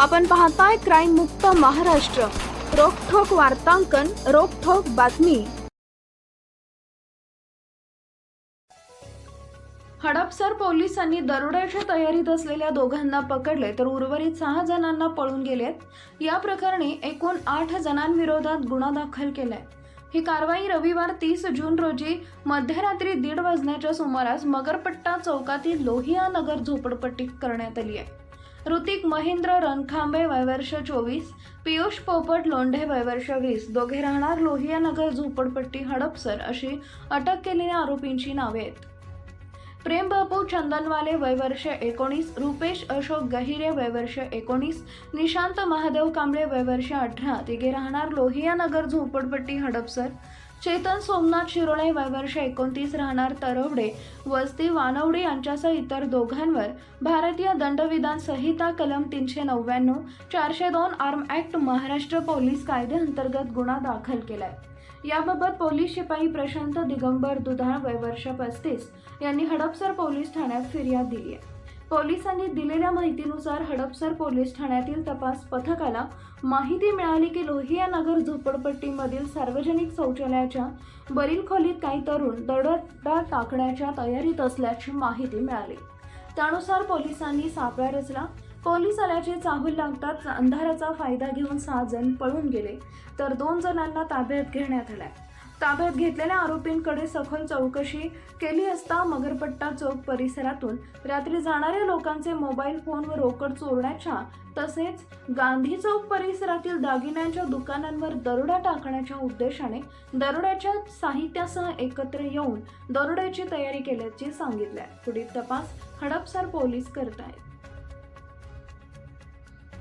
आपण पाहताय क्राईम मुक्त महाराष्ट्र. रोखोक वार्तांकन रोखोक बातमी. हडपसर पोलिसांनी दरोड्याच्या तयारीत असलेल्या दोघांना पकडले तर उर्वरित सहा जणांना पळून गेलेत. या प्रकरणी एकूण आठ जणांविरोधात गुन्हा दाखल केलाय. ही कारवाई रविवार तीस जून रोजी मध्यरात्री दीड वाजण्याच्या सुमारास मगरपट्टा चौकातील लोहिया नगर झोपडपट्टीत करण्यात आली आहे. ऋतिक महेंद्र रणखांबे वयवर्ष चोवीस पियुष पोपट लोंढे वयवर्ष वीस दोघे राहणार लोहिया नगर झोपडपट्टी हडपसर अशी अटक केलेल्या आरोपींची नावे आहेत. प्रेम बापू चंदनवाले वयवर्ष एकोणीस रुपेश अशोक गहिरे वयवर्ष एकोणीस निशांत महादेव कांबळे वयवर्ष अठरा तिघे राहणार लोहिया नगर झोपडपट्टी हडपसर चेतन सोमनाथ शिरोळे वयवर्ष एकोणतीस राहणार तरवडे वस्ती वानवडे यांच्यासह इतर दोघांवर भारतीय दंडविधान संहिता कलम तीनशे नव्याण्णव चारशे दोन आर्म ॲक्ट महाराष्ट्र पोलीस कायद्याअंतर्गत गुन्हा दाखल केलाय. याबाबत पोलीस शिपाई प्रशांत दिगंबर दुधाळ वयवर्ष पस्तीस यांनी हडपसर पोलीस ठाण्यात फिर्याद दिली आहे. पोलिसांनी दिलेल्या माहितीनुसार हडपसर पोलीस ठाण्यातील तपास पथकाला माहिती मिळाली की लोहिया नगर झोपडपट्टीमधील सार्वजनिक शौचालयाच्या बरील खोलीत काही तरुण दडदा टाकण्याच्या तयारीत असल्याची माहिती मिळाली. त्यानुसार पोलिसांनी सापळा रचला पोलीस आल्याचे चाहूल लागताच अंधाराचा फायदा घेऊन सहा जण पळून गेले तर दोन जणांना ताब्यात घेण्यात आलाय. ताब्यात घेतलेल्या आरोपींकडे सखोल चौकशी केली असता मगरपट्टा चौक परिसरातून रात्री जाणाऱ्या लोकांचे मोबाईल फोन व रोकड चोरण्याच्या तसेच गांधी चौक परिसरातील दागिन्यांच्या दुकानांवर दरोडा टाकण्याच्या उद्देशाने दरोड्याच्या साहित्यासह एकत्र येऊन दरोड्याची तयारी केल्याचे सांगितले. पुढील तपास हडपसर पोलीस करत आहेत.